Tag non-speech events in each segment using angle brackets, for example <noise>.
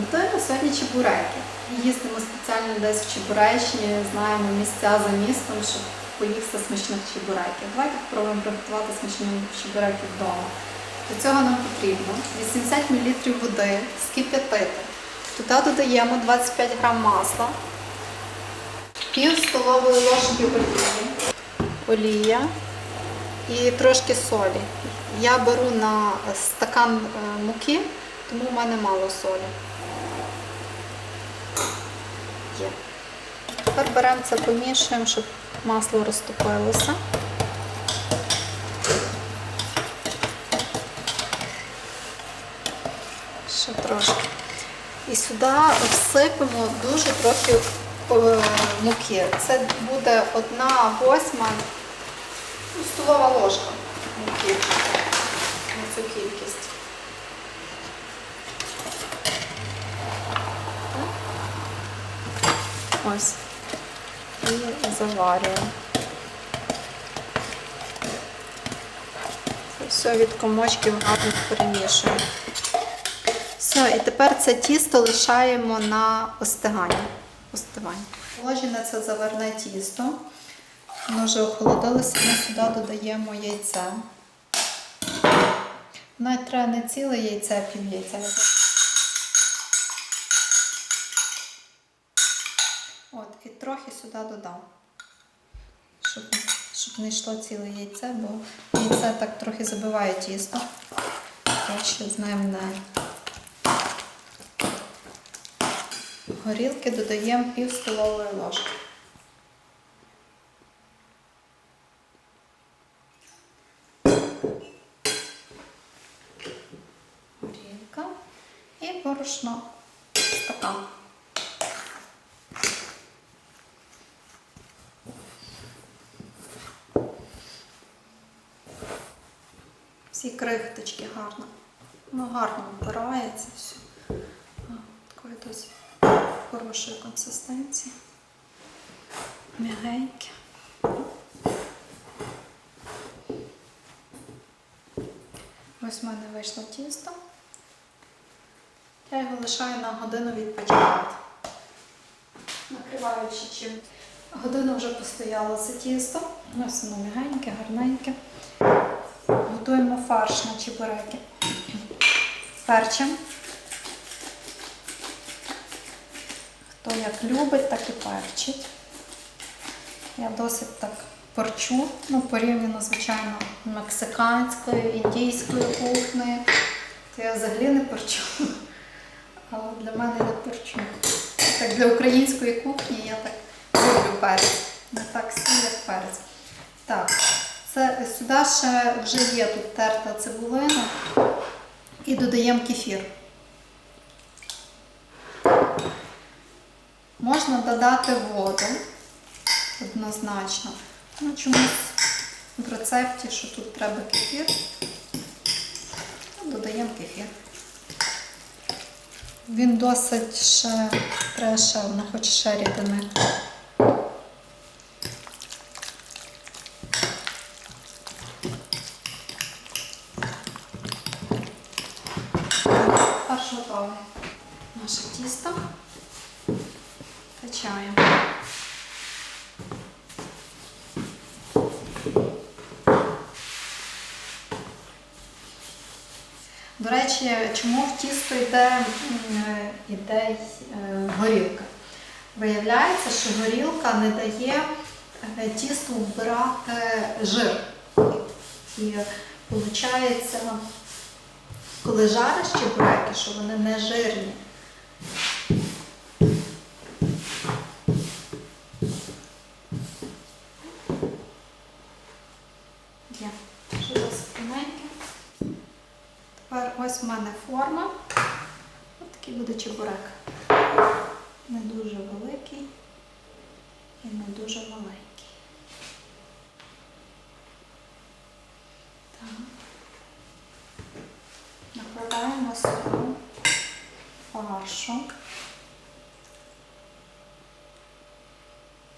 Готуємо сьогодні чебуреки. Їздимо спеціально десь в Чебуречні, знаємо місця за містом, щоб поїсти смачних чебуреків. Давайте спробуємо приготувати смачні чебуреки вдома. Для цього нам потрібно 80 мл води, скип'ятити. Туди додаємо 25 г масла, пів столової ложки олії, олія і трошки солі. Я беру на стакан е, муки, тому в мене мало солі. Є. Тепер беремо це, помішуємо, щоб масло розтопилося. Ще трошки. І сюди всипемо дуже трохи е, муки. Це буде одна восьма столова ложка муки на цю кількість. Ось. І заварюємо. Це все від комочків гарно перемішуємо. Все, і тепер це тісто лишаємо на остигання. Положене це заварне тісто. Воно вже охолодилося, ми сюди додаємо яйце. Навіть треба не ціле яйце, а пів яйця. І трохи сюди додам, щоб, щоб не йшло ціле яйце, бо яйце так трохи забиває тісто. Краще з ним не. Горілки додаємо пів столової ложки. Горілка і борошно стакан. Всі крихточки гарно. Ну, гарно вбирається все. Такої досить хорошої консистенції. М'ягеньке. Ось в мене вийшло тісто. Я його лишаю на годину відпочивати. Накриваючи чим. Годину вже постояло це тісто. Ось воно м'ягеньке, гарненьке. Готуємо фарш на чебуреки. Перчим. Хто як любить, так і перчить. Я досить так порчу, ну, порівняно, звичайно, мексиканською, індійською кухнею. То я взагалі не порчу. Але для мене я порчу. Так для української кухні я так люблю перець. Не так сіль, як перець. Так, це сюди ще вже є тут терта цибулина і додаємо кефір. Можна додати воду однозначно. Ну, чомусь в рецепті, що тут треба кефір, додаємо кефір. Він досить ще треба ще, хоче ще рідини. Фарш. Наше тісто. Качаємо. До речі, чому в тісто йде, е, йде е, горілка? Виявляється, що горілка не дає е, тісту вбирати жир. І виходить, коли жариш чебуреки, що вони не жирні. Є. Тоненьке. Тепер ось в мене форма. Ось такий буде чебурек. Не дуже великий і не дуже маленький. фаршу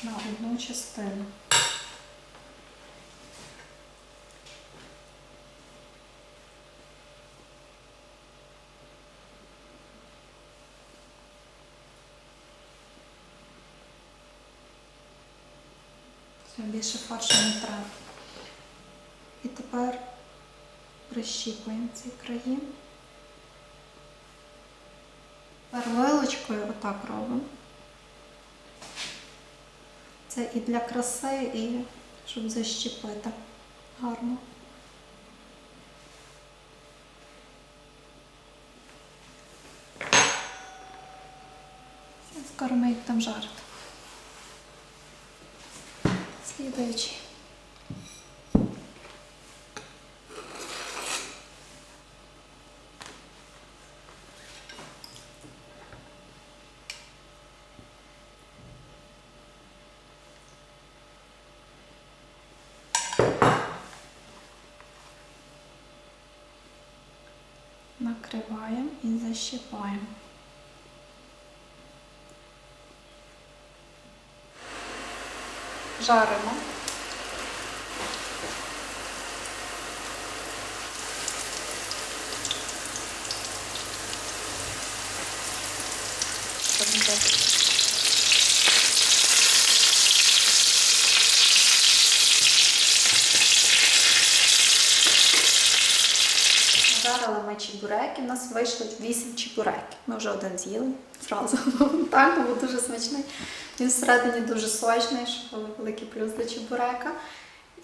на одну частину. все Більше фаршу не треба. І тепер прищіпуємо ці краї. Тепер вилочкою отак робимо. Це і для краси, і щоб защіпити гарно. Скоро ми їх там жарити. Слідуючий. Накриваємо і защипаємо. Жаримо. Thank не Жарили ми чебуреки, у нас вийшло 8 чебуреків. Ми вже один з'їли зразу. <laughs> Так, був дуже смачний. Він всередині дуже сочний, що великий плюс до чебурека.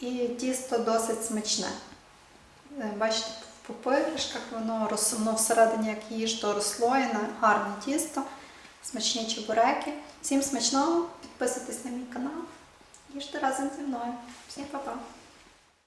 І тісто досить смачне. Е, Бачите, в пупиришках воно, воно всередині, як їж, то розслоєне, гарне тісто, смачні чебуреки. Всім смачного, підписуйтесь на мій канал, їжте разом зі мною. Всім па-па!